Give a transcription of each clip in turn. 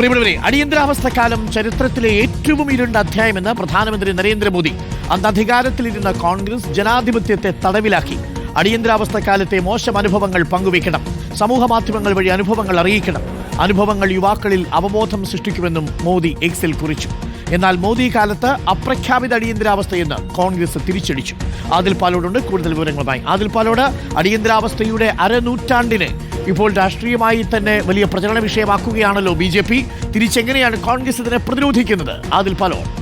പ്രിയപ്പെട്ടവരെ അടിയന്തരാവസ്ഥക്കാലം ചരിത്രത്തിലെ ഏറ്റവും ഇരുണ്ട അധ്യായമെന്ന് പ്രധാനമന്ത്രി നരേന്ദ്രമോദി അന്ന് അധികാരത്തിലിരുന്ന കോൺഗ്രസ് ജനാധിപത്യത്തെ തടവിലാക്കി. അടിയന്തരാവസ്ഥക്കാലത്തെ മോശം അനുഭവങ്ങൾ പങ്കുവയ്ക്കണം. സമൂഹ മാധ്യമങ്ങൾ വഴി അനുഭവങ്ങൾ അറിയിക്കണം. അനുഭവങ്ങൾ യുവാക്കളിൽ അവബോധം സൃഷ്ടിക്കുമെന്നും മോദി എക്സിൽ കുറിച്ചു. എന്നാൽ മോദി കാലത്ത് അപ്രഖ്യാപിത അടിയന്തരാവസ്ഥയെന്ന് കോൺഗ്രസ് തിരിച്ചടിച്ചു. ആദിൽ പാലോടുണ്ട് കൂടുതൽ വിവരങ്ങളുമായി. ആദിൽ പാലോട് അടിയന്തരാവസ്ഥയുടെ അരനൂറ്റാണ്ടിന് ഇപ്പോൾ രാഷ്ട്രീയമായി തന്നെ വലിയ പ്രചരണ വിഷയമാക്കുകയാണല്ലോ ബി തിരിച്ചെങ്ങനെയാണ് കോൺഗ്രസ് ഇതിനെ പ്രതിരോധിക്കുന്നത്? അതിൽ പാലോട്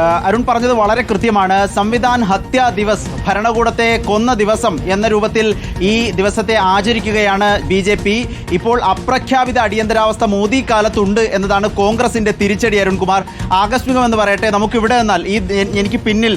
അരുൺ പറഞ്ഞത് വളരെ കൃത്യമാണ്. സംവിധാൻ ഹത്യാ ദിവസ് ഭരണകൂടത്തെ കൊന്ന ദിവസം എന്ന രൂപത്തിൽ ഈ ദിവസത്തെ ആചരിക്കുകയാണ് ബി ജെ പി. ഇപ്പോൾ അപ്രഖ്യാപിത അടിയന്തരാവസ്ഥ മോദി കാലത്തുണ്ട് എന്നതാണ് കോൺഗ്രസിന്റെ തിരിച്ചടി അരുൺകുമാർ. ആകസ്മികമെന്ന് പറയട്ടെ നമുക്കിവിടെ നിന്നാൽ ഈ എനിക്ക് പിന്നിൽ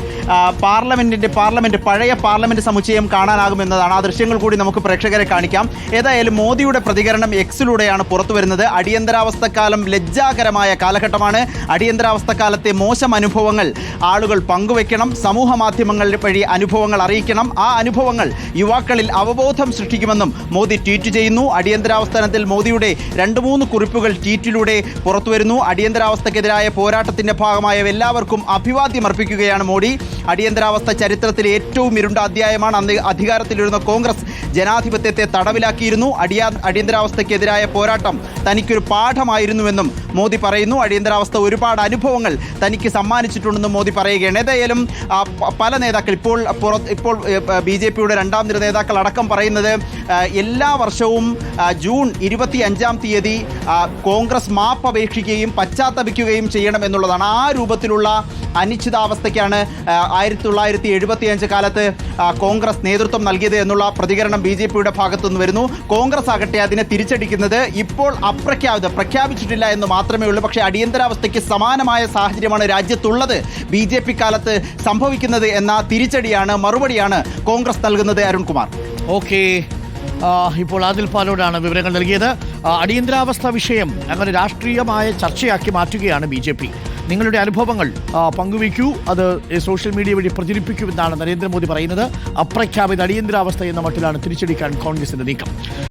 പാർലമെന്റിന്റെ പാർലമെന്റ് പഴയ പാർലമെന്റ് സമുച്ചയം കാണാനാകുമെന്നതാണ് ആ ദൃശ്യങ്ങൾ കൂടി നമുക്ക് പ്രേക്ഷകരെ കാണിക്കാം. ഏതായാലും മോദിയുടെ പ്രതികരണം എക്സിലൂടെയാണ് പുറത്തു വരുന്നത്. അടിയന്തരാവസ്ഥ കാലം ലജ്ജാകരമായ കാലഘട്ടമാണ്. അടിയന്തരാവസ്ഥ കാലത്തെ മോശം അനുഭവങ്ങൾ. ആളുകൾ പങ്കുവെക്കണം. സമൂഹ മാധ്യമങ്ങൾ വഴി അനുഭവങ്ങൾ അറിയിക്കണം. ആ അനുഭവങ്ങൾ യുവാക്കളിൽ അവബോധം സൃഷ്ടിക്കുമെന്നും മോദി ട്വീറ്റ് ചെയ്യുന്നു. അടിയന്തരാവസ്ഥാനത്തിൽ മോദിയുടെ രണ്ട് മൂന്ന് കുറിപ്പുകൾ ട്വീറ്റിലൂടെ പുറത്തുവരുന്നു. അടിയന്തരാവസ്ഥക്കെതിരായ പോരാട്ടത്തിന്റെ ഭാഗമായ എല്ലാവർക്കും അഭിവാദ്യം അർപ്പിക്കുകയാണ് മോദി. അടിയന്തരാവസ്ഥ ചരിത്രത്തിലെ ഏറ്റവും ഇരുണ്ട അധ്യായമാണ് അന്ന് അധികാരത്തിലിരുന്ന കോൺഗ്രസ്. ജനാധിപത്യത്തെ തടവിലാക്കിയിരുന്നു. അടിയാ അടിയന്തരാവസ്ഥയ്ക്കെതിരായ പോരാട്ടം തനിക്കൊരു പാഠമായിരുന്നുവെന്നും മോദി പറയുന്നു. അടിയന്തരാവസ്ഥ ഒരുപാട് അനുഭവങ്ങൾ തനിക്ക് സമ്മാനിച്ചിട്ടുണ്ടെന്നും മോദി പറയുകയാണ്. ഏതായാലും പല നേതാക്കൾ ഇപ്പോൾ ഇപ്പോൾ ബി ജെ പിയുടെ രണ്ടാം നിര നേതാക്കൾ അടക്കം പറയുന്നത് എല്ലാ വർഷവും ജൂൺ ഇരുപത്തി അഞ്ചാം തീയതി കോൺഗ്രസ് മാപ്പ് അപേക്ഷിക്കുകയും പശ്ചാത്തപിക്കുകയും ചെയ്യണം എന്നുള്ളതാണ്. ആ രൂപത്തിലുള്ള അനിശ്ചിതാവസ്ഥയ്ക്കാണ് ആയിരത്തി തൊള്ളായിരത്തി എഴുപത്തി അഞ്ച് കാലത്ത് കോൺഗ്രസ് നേതൃത്വം നൽകിയത് എന്നുള്ള പ്രതികരണം ബി ജെ പിയുടെ ഭാഗത്തുനിന്ന് വരുന്നു. കോൺഗ്രസ് ആകട്ടെ അതിനെ തിരിച്ചടിക്കുന്നത് ഇപ്പോൾ അപ്രഖ്യാപിത പ്രഖ്യാപിച്ചിട്ടില്ല എന്ന് മാത്രമേ ഉള്ളൂ. പക്ഷേ അടിയന്തരാവസ്ഥയ്ക്ക് സമാനമായ സാഹചര്യമാണ് രാജ്യത്തുള്ളത്. ബി ജെ പി കാലത്ത് സംഭവിക്കുന്നത് എന്ന തിരിച്ചടിയാണ് മറുപടിയാണ് കോൺഗ്രസ് നൽകുന്നത് അരുൺകുമാർ. ഓക്കെ. ഇപ്പോൾ ആദിൽ പാലോടാണ് വിവരങ്ങൾ നൽകിയത്. അടിയന്തരാവസ്ഥ വിഷയം അങ്ങനെ രാഷ്ട്രീയമായ ചർച്ചയാക്കി മാറ്റുകയാണ് ബി നിങ്ങളുടെ അനുഭവങ്ങൾ പങ്കുവയ്ക്കൂ. അത് സോഷ്യൽ മീഡിയ വഴി പ്രചരിപ്പിക്കുമെന്നാണ് നരേന്ദ്രമോദി പറയുന്നത്. അപ്രഖ്യാപിത അടിയന്തരാവസ്ഥ എന്ന മട്ടിലാണ് തിരിച്ചടിക്കാൻ കോൺഗ്രസിന്റെ നീക്കം.